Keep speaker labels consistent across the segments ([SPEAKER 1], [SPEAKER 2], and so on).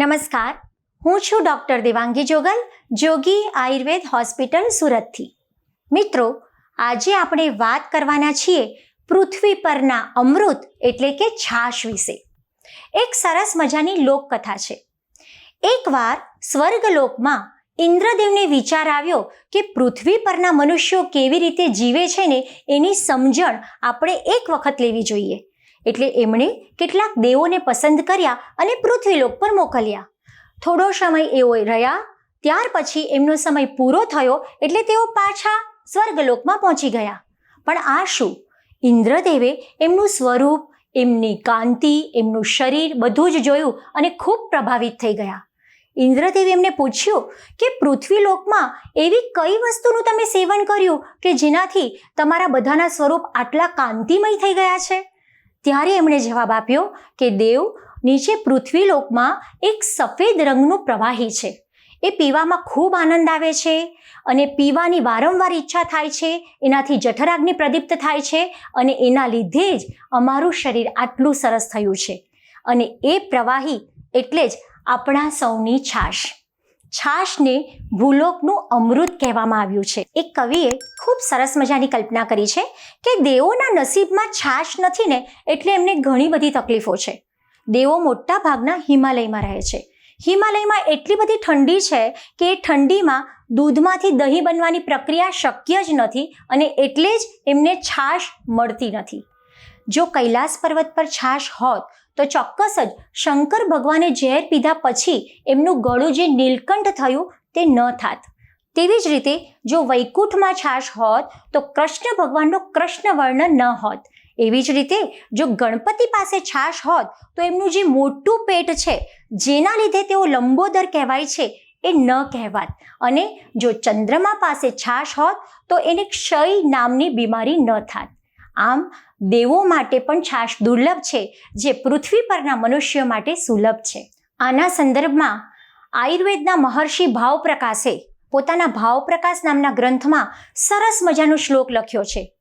[SPEAKER 1] નમસ્કાર. હું છું ડૉક્ટર દેવાંગી જોગલ, જોગી આયુર્વેદ હોસ્પિટલ સુરતથી. મિત્રો, આજે આપણે વાત કરવાના છીએ પૃથ્વી પરના અમૃત એટલે કે છાશ વિશે. એક સરસ મજાની લોકકથા છે. એકવાર સ્વર્ગલોકમાં ઇન્દ્રદેવને વિચાર આવ્યો કે પૃથ્વી પરના મનુષ્યો કેવી રીતે જીવે છે ને એની સમજણ આપણે એક વખત લેવી જોઈએ. એટલે એમણે કેટલાક દેવોને પસંદ કર્યા અને પૃથ્વીલોક પર મોકલ્યા. થોડો સમય એઓ રહ્યા, ત્યાર પછી એમનો સમય પૂરો થયો એટલે તેઓ પાછા સ્વર્ગલોકમાં પહોંચી ગયા. પણ આ શું? ઇન્દ્રદેવે એમનું સ્વરૂપ, એમની કાંતિ, એમનું શરીર બધું જ જોયું અને ખૂબ પ્રભાવિત થઈ ગયા. ઇન્દ્રદેવે એમને પૂછ્યું કે પૃથ્વીલોકમાં એવી કઈ વસ્તુનું તમે સેવન કર્યું કે જેનાથી તમારા બધાના સ્વરૂપ આટલા કાંતિમય થઈ ગયા છે? ત્યારે એમણે જવાબ આપ્યો કે, દેવ, નીચે પૃથ્વીલોકમાં એક સફેદ રંગનું પ્રવાહી છે. એ પીવામાં ખૂબ આનંદ આવે છે અને પીવાની વારંવાર ઈચ્છા થાય છે. એનાથી જઠરાગ્નિ પ્રદીપ્ત થાય છે અને એના લીધે જ અમારું શરીર આટલું સરસ થયું છે. અને એ પ્રવાહી એટલે જ આપણા સૌની છાશ. છાશને ભૂલોકનું અમૃત કહેવામાં આવ્યું છે. એક કવિએ ખૂબ સરસ મજાની કલ્પના કરી છે કે દેવોના નસીબમાં છાશ નથી ને એટલે એમને ઘણી બધી તકલીફો છે. દેવો મોટા ભાગના હિમાલયમાં રહે છે. હિમાલયમાં એટલી બધી ઠંડી છે કે એ ઠંડીમાં દૂધમાંથી દહીં બનવાની પ્રક્રિયા શક્ય જ નથી અને એટલે જ એમને છાશ મળતી નથી. જો કૈલાસ પર્વત પર છાશ હોત તો ચોક્કસ જ શંકર ભગવાને ઝેર પીધા પછી એમનું ગળું જે નીલકંઠ થયું તે ન થાત. તેવી જ રીતે જો વૈકુંઠમાં છાશ હોત તો કૃષ્ણ ભગવાનનો કૃષ્ણ વર્ણ ન હોત. એવી જ રીતે જો ગણપતિ પાસે છાશ હોત તો એમનું જે મોટું પેટ છે, જેના લીધે તેઓ લંબોદર કહેવાય છે એ ન કહેવાત. અને જો ચંદ્રમા પાસે છાશ હોત તો એને ક્ષય નામની બીમારી ન થાત. આમ દેવો માટે પણ છાશ દુર્લભ છે, જે પૃથ્વી પરના મનુષ્યો માટે સુલભ છે. આના સંદર્ભમાં આયુર્વેદના મહર્ષિ ભાવપ્રકાશે પોતાના ભાવપ્રકાશ નામના ગ્રંથમાં સરસ મજાનો શ્લોક લખ્યો છે.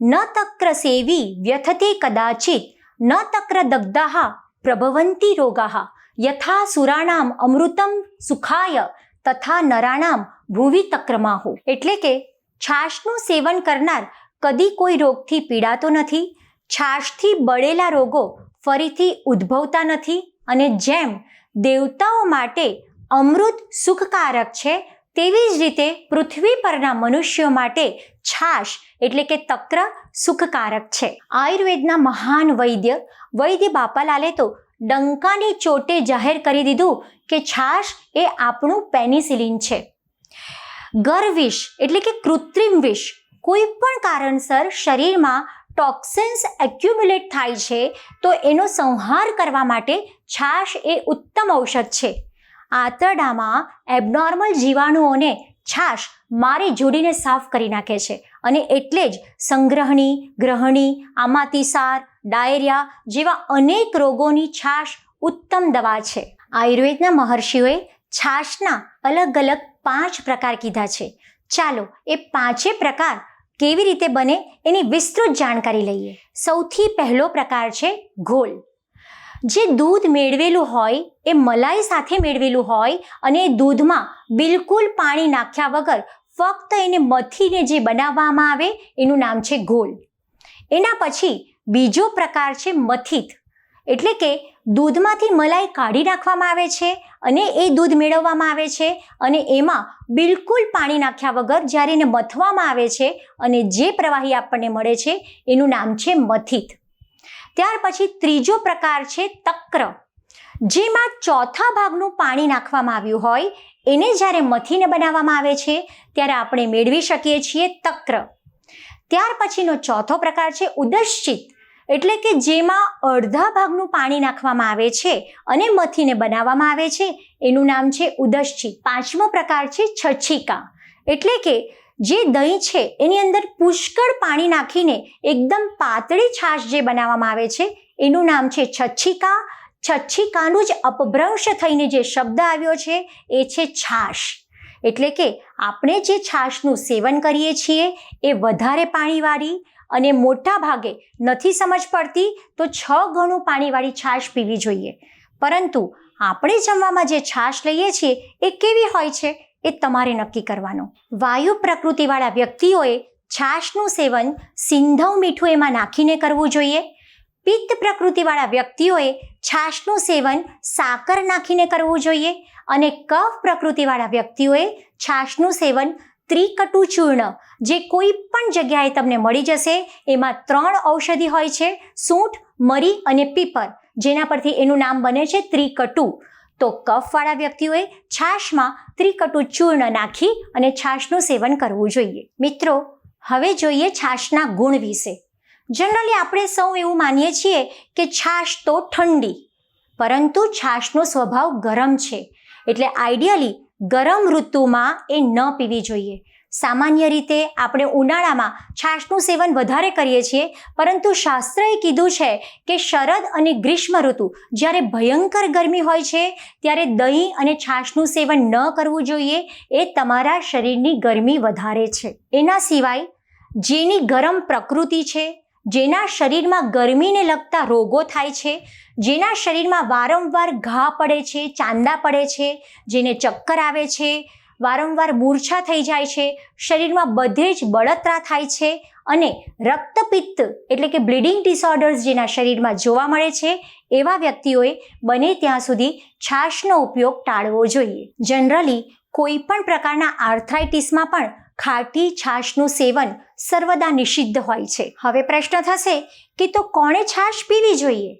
[SPEAKER 1] ન તક્ર સેવી વ્યથતે કદાચિત, ન તક્ર દગ્ધાહ પ્રભવંતી રોગાહ યથા સુરાણામ અમૃતમ સુખાય, તથા નરાણામ ભુવિ તક્રમાહો. એટલે કે છાશનું સેવન કરનાર કદી કોઈ રોગથી પીડાતો નથી, છાશથી બળેલા રોગો ફરીથી ઉદ્ભવતા નથી અને જેમ દેવતાઓ માટે અમૃત સુખકારક છે, તેવી જ રીતે પૃથ્વી પરના મનુષ્યો માટે છાશ એટલે કે તક્ર સુખકારક છે. આયુર્વેદના મહાન વૈદ્ય વૈદ્ય બાપાલાલે તો ડંકાની ચોટે જાહેર કરી દીધું કે છાશ એ આપણું પેનિસિલિન છે. ગરવિષ એટલે કે કૃત્રિમ વિષ કોઈ પણ કારણસર શરીરમાં ટોક્સિન્સ એક્યુમ્યુલેટ થાય છે, તો એનો સંહાર કરવા માટે છાશ એ ઉત્તમ ઔષધ છે. આંતરડામાં એબનોર્મલ જીવાણુઓને છાશ મારી જોડીને સાફ કરી નાખે છે અને એટલે જ સંગ્રહણી, ગ્રહણી આમાતિસાર ડાયરિયા જેવા અનેક રોગોની છાશ ઉત્તમ દવા છે. આયુર્વેદના મહર્ષિઓએ છાશના અલગ અલગ પાંચ પ્રકાર કીધા છે. ચાલો એ પાંચે પ્રકાર કેવી રીતે બને એની વિસ્તૃત જાણકારી લઈએ. સૌથી પહેલો પ્રકાર છે ઘોલ જે દૂધ મેળવેલું હોય, એ મલાઈ સાથે મેળવેલું હોય અને એ દૂધમાં બિલકુલ પાણી નાખ્યા વગર ફક્ત એને મથીને જે બનાવવામાં આવે, એનું નામ છે ઘોલ એના પછી બીજો પ્રકાર છે મથિત. એટલે કે દૂધમાંથી મલાઈ કાઢી નાખવામાં આવે છે અને એ દૂધ મેળવવામાં આવે છે અને એમાં બિલકુલ પાણી નાખ્યા વગર જ્યારે એને મથવામાં આવે છે અને જે પ્રવાહી આપણને મળે છે એનું નામ છે મથિત. ત્યાર પછી ત્રીજો પ્રકાર છે તક્ર. જેમાં ચોથા ભાગનું પાણી નાખવામાં આવ્યું હોય એને જ્યારે મથીને બનાવવામાં આવે છે ત્યારે આપણે મેળવી શકીએ છીએ તક્ર. ત્યાર પછીનો ચોથો પ્રકાર છે ઉદશ્ચિત. એટલે કે જેમાં અડધા ભાગનું પાણી નાખવામાં આવે છે અને મથીને બનાવવામાં આવે છે. એનું નામ છે ઉદશ્ચિત પાંચમો પ્રકાર છે છછીકા એટલે કે જે દહીં છે, એની અંદર પુષ્કળ પાણી નાખીને એકદમ પાતળી છાશ જે બનાવવામાં આવે છે, એનું નામ છે છછિકા છછિકાનું જ અપભ્રંશ થઈને જે શબ્દ આવ્યો છે, એ છે છાશ. એટલે કે આપણે જે છાશનું સેવન કરીએ છીએ, એ વધારે પાણીવાળી અને મોટા ભાગે નથી સમજ પડતી તો છ ગણું પાણીવાળી છાશ પીવી જોઈએ. પરંતુ આપણે જમવામાં જે છાશ લઈએ છીએ, એ કેવી હોય છે? એ તમારે નક્કી કરવાનું. વાયુ પ્રકૃતિવાળા વ્યક્તિઓએ છાશનું સેવન સિંધવ મીઠું એમાં નાખીને કરવું જોઈએ. પિત્ત પ્રકૃતિવાળા વ્યક્તિઓએ છાશનું સેવન સાકર નાખીને કરવું જોઈએ અને કફ પ્રકૃતિવાળા વ્યક્તિઓએ છાશનું સેવન ત્રિકટુ ચૂર્ણ, જે કોઈ પણ જગ્યાએ તમને મળી જશે, એમાં ત્રણ ઔષધિ હોય છે, સૂંઠ, મરી અને પીપર, જેના પરથી એનું નામ બને છે ત્રિકટુ. તો કફવાળા વ્યક્તિઓએ છાશમાં ત્રિકટુ ચૂર્ણ નાખી અને છાશનું સેવન કરવું જોઈએ. મિત્રો, હવે જોઈએ છાશના ગુણ વિશે. જનરલી આપણે સૌ એવું માનીએ છીએ કે છાશ તો ઠંડી, પરંતુ છાશનો સ્વભાવ ગરમ છે. એટલે આઈડિયલી ગરમ ઋતુમાં એ ન પીવી જોઈએ. સામાન્ય રીતે આપણે ઉનાળામાં છાશનું સેવન વધારે કરીએ છીએ, પરંતુ શાસ્ત્રએ કીધું છે કે શરદ અને ગ્રીષ્મ ઋતુ જ્યારે ભયંકર ગરમી હોય છે, ત્યારે દહીં અને છાશનું સેવન ન કરવું જોઈએ, એ તમારા શરીરની ગરમી વધારે છે. એના સિવાય, જેની ગરમ પ્રકૃતિ છે જેના શરીરમાં ગરમીને લગતા રોગો થાય છે, જેના શરીરમાં વારંવાર ઘા પડે છે, ચાંદા પડે છે, જેને ચક્કર આવે છે, વારંવાર મૂર્છા થઈ જાય છે, શરીરમાં બધે જ બળતરા થાય છે અને રક્તપિત્ત એટલે કે બ્લીડિંગ ડિસઓર્ડર્સ જેના શરીરમાં જોવા મળે છે, એવા વ્યક્તિઓએ બને ત્યાં સુધી છાશનો ઉપયોગ ટાળવો જોઈએ. જનરલી કોઈ પણ પ્રકારના આર્થરાઇટિસમાં પણ ખાટી છાશનું સેવન સર્વદા નિષિદ્ધ હોય છે. હવે પ્રશ્ન થશે કે તો કોણે છાશ પીવી જોઈએ?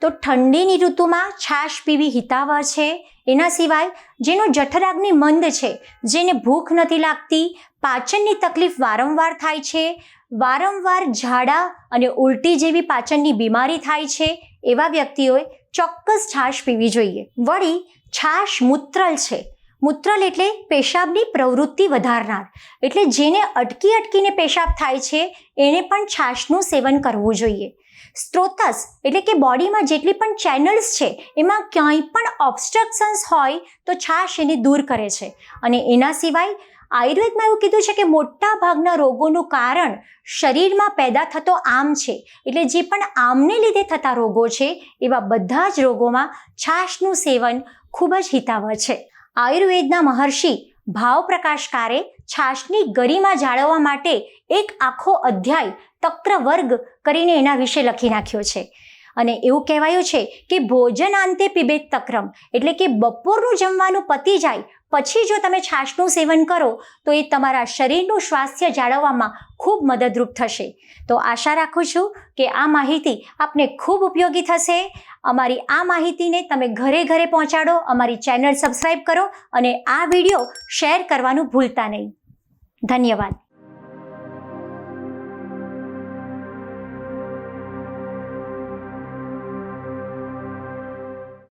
[SPEAKER 1] તો ઠંડીની ઋતુમાં છાશ પીવી હિતાવહ છે. એના સિવાય જેનો જઠરાગ્નિ મંદ છે, જેને ભૂખ નથી લાગતી, પાચનની તકલીફ વારંવાર થાય છે, વારંવાર ઝાડા અને ઉલટી જેવી પાચનની બીમારી થાય છે, એવા વ્યક્તિઓએ ચોક્કસ છાશ પીવી જોઈએ. વળી, છાશ મૂત્રલ છે. મૂત્રલ એટલે પેશાબની પ્રવૃત્તિ વધારનાર. એટલે જેને અટકી અટકીને પેશાબ થાય છે એણે પણ છાશનું સેવન કરવું જોઈએ. સ્ત્રોતસ એટલે કે બોડીમાં જેટલી પણ ચેનલ્સ છે, એમાં ક્યાંય પણ ઓબ્સ્ટ્રક્શન્સ હોય તો છાશ એને દૂર કરે છે. અને એના સિવાય આયુર્વેદમાં એવું કીધું છે કે મોટા ભાગના રોગોનું કારણ શરીરમાં પેદા થતો આમ છે. એટલે જે પણ આમને લીધે થતા રોગો છે, એવા બધા જ રોગોમાં છાશનું સેવન ખૂબ જ હિતાવહ છે. આયુર્વેદના મહર્ષિ ભાવપ્રકાશકારે છાશની ગરિમા જાળવવા માટે એક આખો અધ્યાય તક્ર વર્ગ કરીને એના વિશે લખી નાખ્યો છે. અને એવું કહેવાયું છે કે ભોજન અંતે પીબેત તક્રમ એટલે કે બપોરનું જમવાનું પતી જાય પછી જો તમે છાશનું સેવન કરો, તો એ તમારા શરીરનું સ્વાસ્થ્ય જાળવવામાં ખૂબ મદદરૂપ થશે. તો આશા રાખું છું કે આ માહિતી આપને ખૂબ ઉપયોગી થશે. અમારી આ માહિતીને તમે ઘરે ઘરે પહોંચાડો, અમારી ચેનલ સબસ્ક્રાઈબ કરો અને આ વીડિયો શેર કરવાનું ભૂલતા નહીં. ધન્યવાદ.